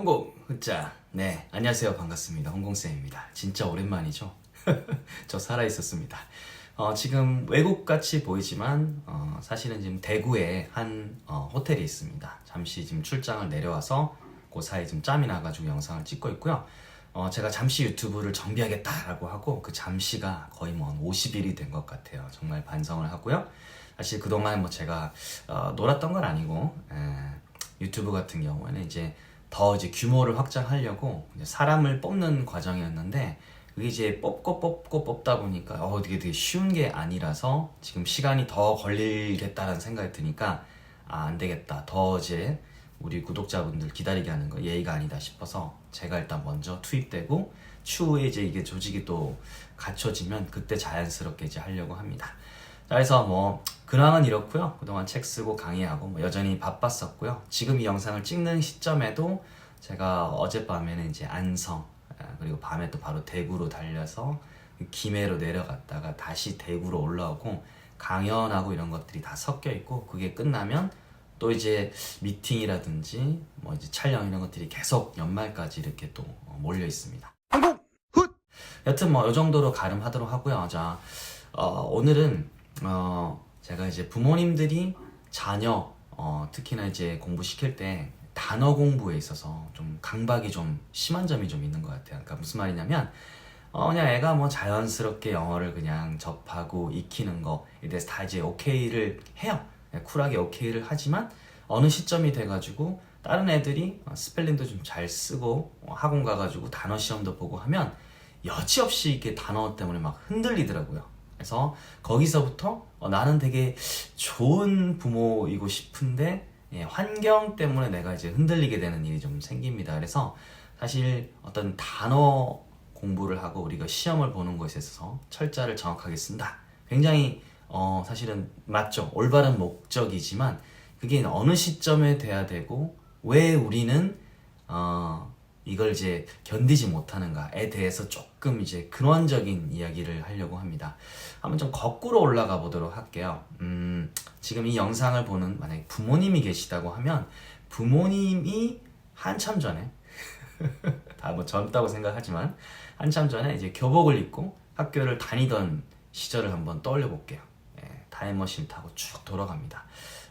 홍콩 흐짜 네 안녕하세요. 반갑습니다. 홍콩쌤입니다. 진짜 오랜만이죠? 저 살아 있었습니다. 어, 지금 외국 같이 보이지만 어, 사실은 지금 대구에 한 어, 호텔이 있습니다. 잠시 지금 출장을 내려와서 그 사이 좀 짬이 나가지고 영상을 찍고 있고요. 어, 제가 잠시 유튜브를 정비하겠다라고 하고 그 잠시가 거의 뭐한 50일이 된 것 같아요. 정말 반성을 하고요. 사실 그동안 뭐 제가 어, 놀았던 건 아니고 에, 유튜브 같은 경우에는 이제 더 이제 규모를 확장하려고 사람을 뽑는 과정이었는데 그게 이제 뽑고 뽑고 뽑다 보니까 어 되게 되게 쉬운 게 아니라서 지금 시간이 더 걸리겠다라는 생각이 드니까 아 안 되겠다 더 이제 우리 구독자분들 기다리게 하는 거 예의가 아니다 싶어서 제가 일단 먼저 투입되고 추후에 이제 이게 조직이 또 갖춰지면 그때 자연스럽게 이제 하려고 합니다. 자, 그래서 뭐 근황은 이렇고요. 그동안 책 쓰고 강의하고 뭐 여전히 바빴었고요. 지금 이 영상을 찍는 시점에도 제가 어젯밤에는 이제 안성 아, 그리고 밤에 또 바로 대구로 달려서 김해로 내려갔다가 다시 대구로 올라오고 강연하고 이런 것들이 다 섞여 있고 그게 끝나면 또 이제 미팅이라든지 뭐 이제 촬영 이런 것들이 계속 연말까지 이렇게 또 어, 몰려 있습니다. 여튼 뭐 이 정도로 가름하도록 하고요. 자 어, 오늘은 어, 제가 이제 부모님들이 자녀 어, 특히나 이제 공부 시킬 때 단어 공부에 있어서 좀 강박이 좀 심한 점이 좀 있는 것 같아요. 그러니까 무슨 말이냐면 어, 그냥 애가 뭐 자연스럽게 영어를 그냥 접하고 익히는 거에 대해서 다 이제 오케이를 해요. 그냥 쿨하게 오케이를 하지만 어느 시점이 돼가지고 다른 애들이 어, 스펠링도 좀 잘 쓰고 어, 학원 가가지고 단어 시험도 보고 하면 여지없이 이렇게 단어 때문에 막 흔들리더라고요. 그래서 거기서부터 어, 나는 되게 좋은 부모이고 싶은데 예, 환경 때문에 내가 이제 흔들리게 되는 일이 좀 생깁니다. 그래서 사실 어떤 단어 공부를 하고 우리가 시험을 보는 것에 있어서 철자를 정확하게 쓴다. 굉장히 어, 사실은 맞죠. 올바른 목적이지만 그게 어느 시점에 돼야 되고 왜 우리는 어, 이걸 이제 견디지 못하는가에 대해서 조금 이제 근원적인 이야기를 하려고 합니다. 한번 좀 거꾸로 올라가 보도록 할게요. 음, 지금 이 영상을 보는 만약에 부모님이 계시다고 하면 부모님이 한참 전에 다 뭐 젊다고 생각하지만 한참 전에 이제 교복을 입고 학교를 다니던 시절을 한번 떠올려 볼게요. 예, 타임머신 타고 쭉 돌아갑니다.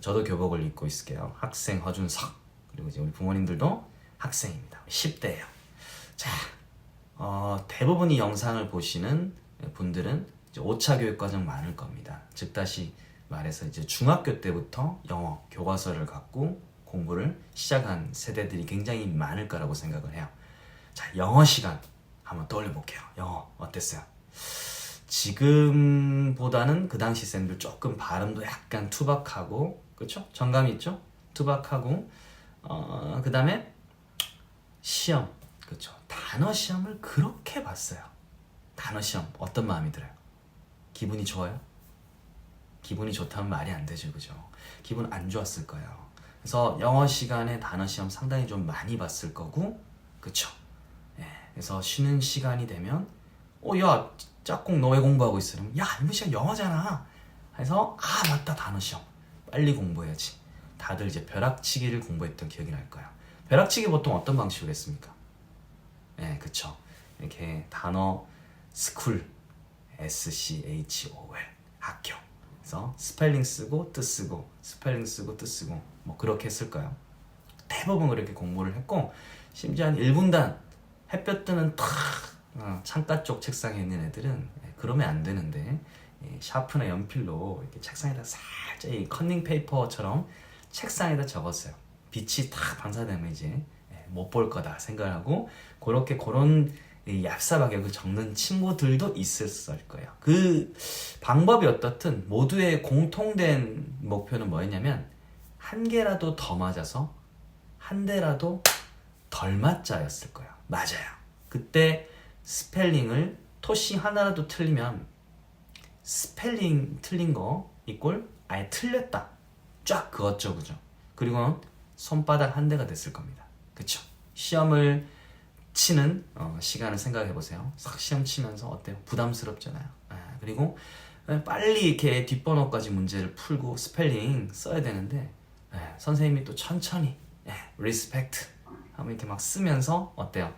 저도 교복을 입고 있을게요. 학생 허준석 그리고 이제 우리 부모님들도 학생입니다. 10대예요. 자, 어, 대부분 이 영상을 보시는 분들은 이제 5차 교육 과정 많을 겁니다. 즉 다시 말해서 이제 중학교 때부터 영어 교과서를 갖고 공부를 시작한 세대들이 굉장히 많을 거라고 생각을 해요. 자, 영어 시간 한번 떠올려 볼게요. 영어 어땠어요? 지금보다는 그 당시 쌤들 조금 발음도 약간 투박하고 그렇죠? 정감 있죠? 투박하고 어, 그 다음에 시험 그렇죠? 단어 시험을 그렇게 봤어요. 단어 시험 어떤 마음이 들어요? 기분이 좋아요? 기분이 좋다면 말이 안 되죠, 그죠? 기분 안 좋았을 거예요. 그래서 영어 시간에 단어 시험 상당히 좀 많이 봤을 거고, 그쵸? 예, 그래서 쉬는 시간이 되면, 어, 야, 짝꿍 너 왜 공부하고 있어? 그러면, 야, 이번 시간 영어잖아. 해서, 아, 맞다, 단어 시험. 빨리 공부해야지. 다들 이제 벼락치기를 공부했던 기억이 날 거예요. 벼락치기 보통 어떤 방식으로 했습니까? 예, 그쵸. 이렇게 단어 스쿨, S-C-H-O-L, 학교. 그래서 스펠링 쓰고 뜻 쓰고, 스펠링 쓰고 뜻 쓰고, 뭐 그렇게 했을 거예요. 대부분 그렇게 공부를 했고, 심지어 한 1분단 햇볕 뜨는 탁 어, 창가 쪽 책상에 있는 애들은 예, 그러면 안 되는데 예, 샤프나 연필로 이렇게 책상에다 살짝 이 컨닝 페이퍼처럼 책상에다 적었어요. 빛이 탁 반사되면 이제 예, 못볼 거다 생각하고 그렇게 그런 이 얍삽하게 그 적는 친구들도 있었을 거예요. 그 방법이 어떻든 모두의 공통된 목표는 뭐였냐면 한 개라도 더 맞아서 한 대라도 덜 맞자였을 거예요. 맞아요. 그때 스펠링을 토시 하나라도 틀리면 스펠링 틀린 거 이꼴 아예 틀렸다. 쫙 그었죠, 그죠? 그리고 손바닥 한 대가 됐을 겁니다. 그쵸? 시험을 치는 어, 시간을 생각해 보세요. 싹 시험 치면서 어때요? 부담스럽잖아요. 아, 그리고 빨리 이렇게 뒷번호까지 문제를 풀고 스펠링 써야 되는데 예, 선생님이 또 천천히 예, 리스펙트 한번 이렇게 막 쓰면서 어때요?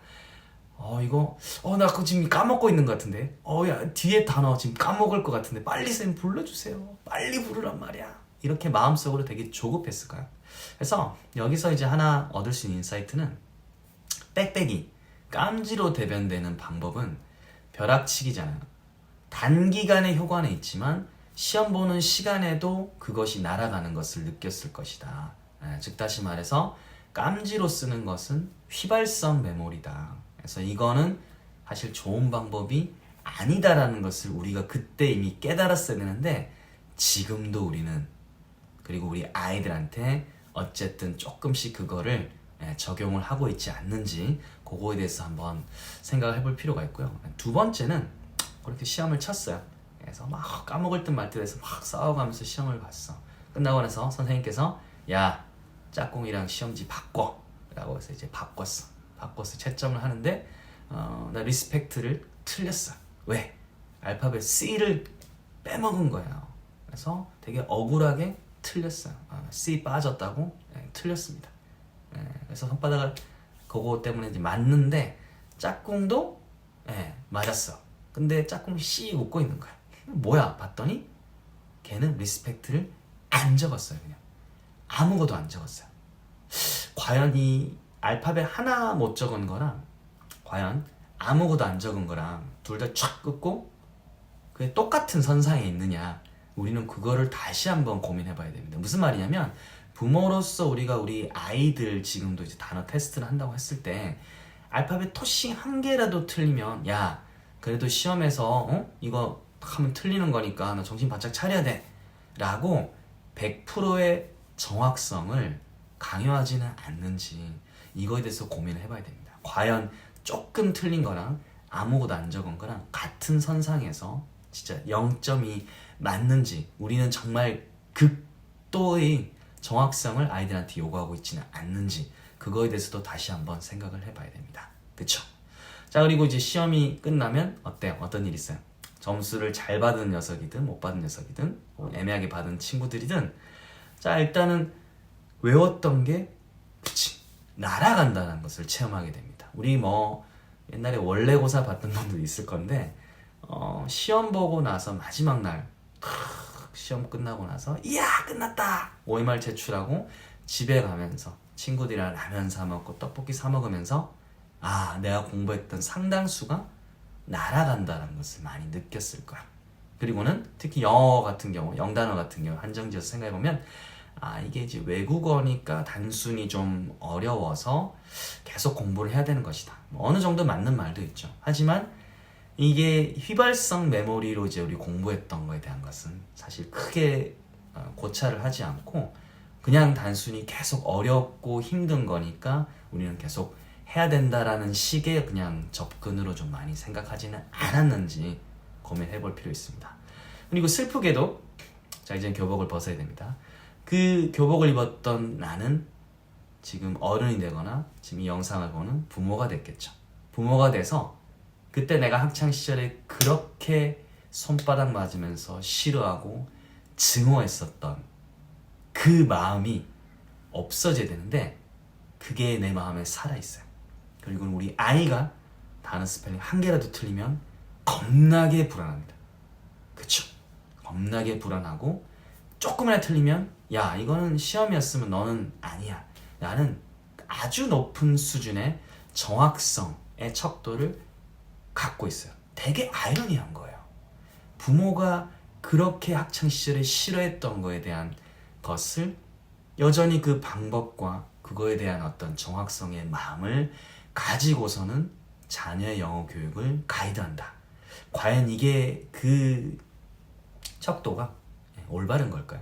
어 이거 어 나 그거 지금 까먹고 있는 것 같은데 어 야 뒤에 단어 지금 까먹을 것 같은데 빨리 쌤 불러주세요 빨리 부르란 말이야 이렇게 마음속으로 되게 조급했을까요? 그래서 여기서 이제 하나 얻을 수 있는 인사이트는 빽빽이 깜지로 대변되는 방법은 벼락치기잖아요 단기간의 효과는 있지만 시험 보는 시간에도 그것이 날아가는 것을 느꼈을 것이다 예, 즉 다시 말해서 깜지로 쓰는 것은 휘발성 메모리다. 그래서 이거는 사실 좋은 방법이 아니다라는 것을 우리가 그때 이미 깨달았어야 되는데 지금도 우리는 그리고 우리 아이들한테 어쨌든 조금씩 그거를 예, 적용을 하고 있지 않는지 그거에 대해서 한번 생각을 해볼 필요가 있고요. 두 번째는 그렇게 시험을 쳤어요. 그래서 막 까먹을 듯 말 듯 해서 막 싸워가면서 시험을 봤어. 끝나고 나서 선생님께서 야 짝꿍이랑 시험지 바꿔 라고 해서 이제 바꿨어 바꿔서 채점을 하는데 어, 나 리스펙트를 틀렸어 왜? 알파벳 C를 빼먹은 거예요 그래서 되게 억울하게 틀렸어요. 아, C 빠졌다고? 네, 틀렸습니다. 네, 그래서 손바닥을 그거 때문에 이제 맞는데 짝꿍도 네, 맞았어. 근데 짝꿍이 C 웃고 있는 거야. 뭐야? 봤더니 걔는 리스펙트를 안 적었어요 그냥. 아무것도 안 적었어요. 과연 이 알파벳 하나 못 적은 거랑 과연 아무것도 안 적은 거랑 둘 다촥 끊고 그게 똑같은 선상에 있느냐 우리는 그거를 다시 한번 고민해 봐야 됩니다. 무슨 말이냐면 부모로서 우리가 우리 아이들 지금도 이제 단어 테스트를 한다고 했을 때 알파벳 토싱 한 개라도 틀리면 야 그래도 시험에서 어? 이거 하면 틀리는 거니까 너 정신 바짝 차려야 돼 라고 100%의 정확성을 강요하지는 않는지 이거에 대해서 고민을 해봐야 됩니다. 과연 조금 틀린 거랑 아무것도 안 적은 거랑 같은 선상에서 진짜 0점이 맞는지 우리는 정말 극도의 정확성을 아이들한테 요구하고 있지는 않는지 그거에 대해서도 다시 한번 생각을 해봐야 됩니다. 그쵸? 자 그리고 이제 시험이 끝나면 어때요? 어떤 일이 있어요? 점수를 잘 받은 녀석이든 못 받은 녀석이든 애매하게 받은 친구들이든 자 일단은 외웠던 게 그치 날아간다는 것을 체험하게 됩니다. 우리 뭐 옛날에 원래고사 봤던 분도 있을 건데 어, 시험 보고 나서 마지막 날 크, 시험 끝나고 나서 이야 끝났다 OMR 제출하고 집에 가면서 친구들이랑 라면 사 먹고 떡볶이 사 먹으면서 아 내가 공부했던 상당수가 날아간다는 것을 많이 느꼈을 거야. 그리고는 특히 영어 같은 경우, 영단어 같은 경우 한정지어서 생각해 보면 아 이게 이제 외국어니까 단순히 좀 어려워서 계속 공부를 해야 되는 것이다. 뭐 어느 정도 맞는 말도 있죠. 하지만 이게 휘발성 메모리로 이제 우리 공부했던 거에 대한 것은 사실 크게 어, 고찰을 하지 않고 그냥 단순히 계속 어렵고 힘든 거니까 우리는 계속 해야 된다라는 식의 그냥 접근으로 좀 많이 생각하지는 않았는지 고민해 볼 필요 있습니다. 그리고 슬프게도 자 이제 교복을 벗어야 됩니다. 그 교복을 입었던 나는 지금 어른이 되거나 지금 이 영상을 보는 부모가 됐겠죠. 부모가 돼서 그때 내가 학창 시절에 그렇게 손바닥 맞으면서 싫어하고 증오했었던 그 마음이 없어져야 되는데 그게 내 마음에 살아 있어요. 그리고 우리 아이가 단어 스펠링 한 개라도 틀리면 겁나게 불안합니다. 그쵸? 겁나게 불안하고 조금이나 틀리면 야 이거는 시험이었으면 너는 아니야. 나는 아주 높은 수준의 정확성의 척도를 갖고 있어요. 되게 아이러니한 거예요. 부모가 그렇게 학창 시절에 싫어했던 거에 대한 것을 여전히 그 방법과 그거에 대한 어떤 정확성의 마음을 가지고서는 자녀의 영어 교육을 가이드한다. 과연 이게 그 척도가 올바른 걸까요?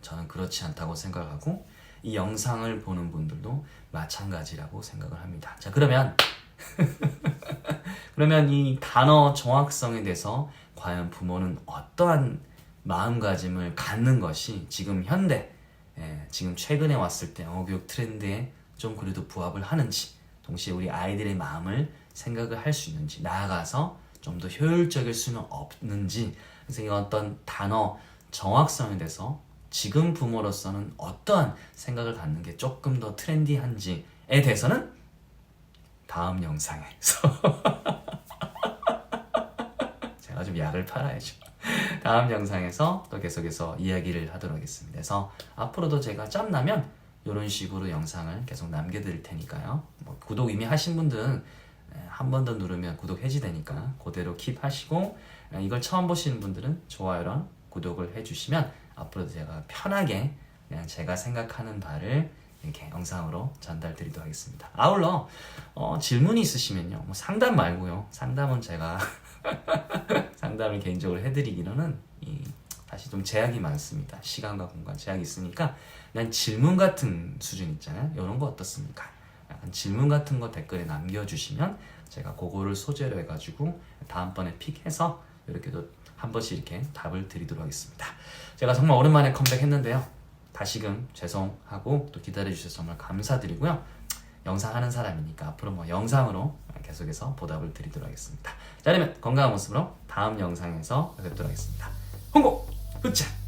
저는 그렇지 않다고 생각하고 이 영상을 보는 분들도 마찬가지라고 생각을 합니다. 자, 그러면 그러면 이 단어 정확성에 대해서 과연 부모는 어떠한 마음가짐을 갖는 것이 지금 현대 예, 지금 최근에 왔을 때 영어 교육 트렌드에 좀 그래도 부합을 하는지 동시에 우리 아이들의 마음을 생각을 할 수 있는지 나아가서 좀 더 효율적일 수는 없는지 그래서 이 어떤 단어 정확성에 대해서 지금 부모로서는 어떠한 생각을 갖는 게 조금 더 트렌디한지에 대해서는 다음 영상에서 좀 약을 팔아야죠. 다음 영상에서 또 계속해서 이야기를 하도록 하겠습니다. 그래서 앞으로도 제가 짬나면 이런 식으로 영상을 계속 남겨드릴 테니까요. 뭐 구독 이미 하신 분들은 한 번 더 누르면 구독 해지되니까 그대로 킵 하시고 이걸 처음 보시는 분들은 좋아요랑 구독을 해주시면 앞으로도 제가 편하게 그냥 제가 생각하는 바를 이렇게 영상으로 전달드리도록 하겠습니다. 아울러 어, 질문이 있으시면요, 뭐 상담 말고요. 상담은 제가 상담을 개인적으로 해드리기로는 이, 사실 좀 제약이 많습니다. 시간과 공간 제약이 있으니까 그냥 질문 같은 수준 있잖아요. 이런 거 어떻습니까? 약간 질문 같은 거 댓글에 남겨주시면 제가 그거를 소재로 해가지고 다음번에 픽해서 이렇게도 한 번씩 이렇게 답을 드리도록 하겠습니다. 제가 정말 오랜만에 컴백했는데요. 다시금 죄송하고 또 기다려주셔서 정말 감사드리고요. 영상 하는 사람이니까 앞으로 뭐 영상으로 계속해서 보답을 드리도록 하겠습니다. 자, 그러면 건강한 모습으로 다음 영상에서 뵙도록 하겠습니다. 홍보! 흑자!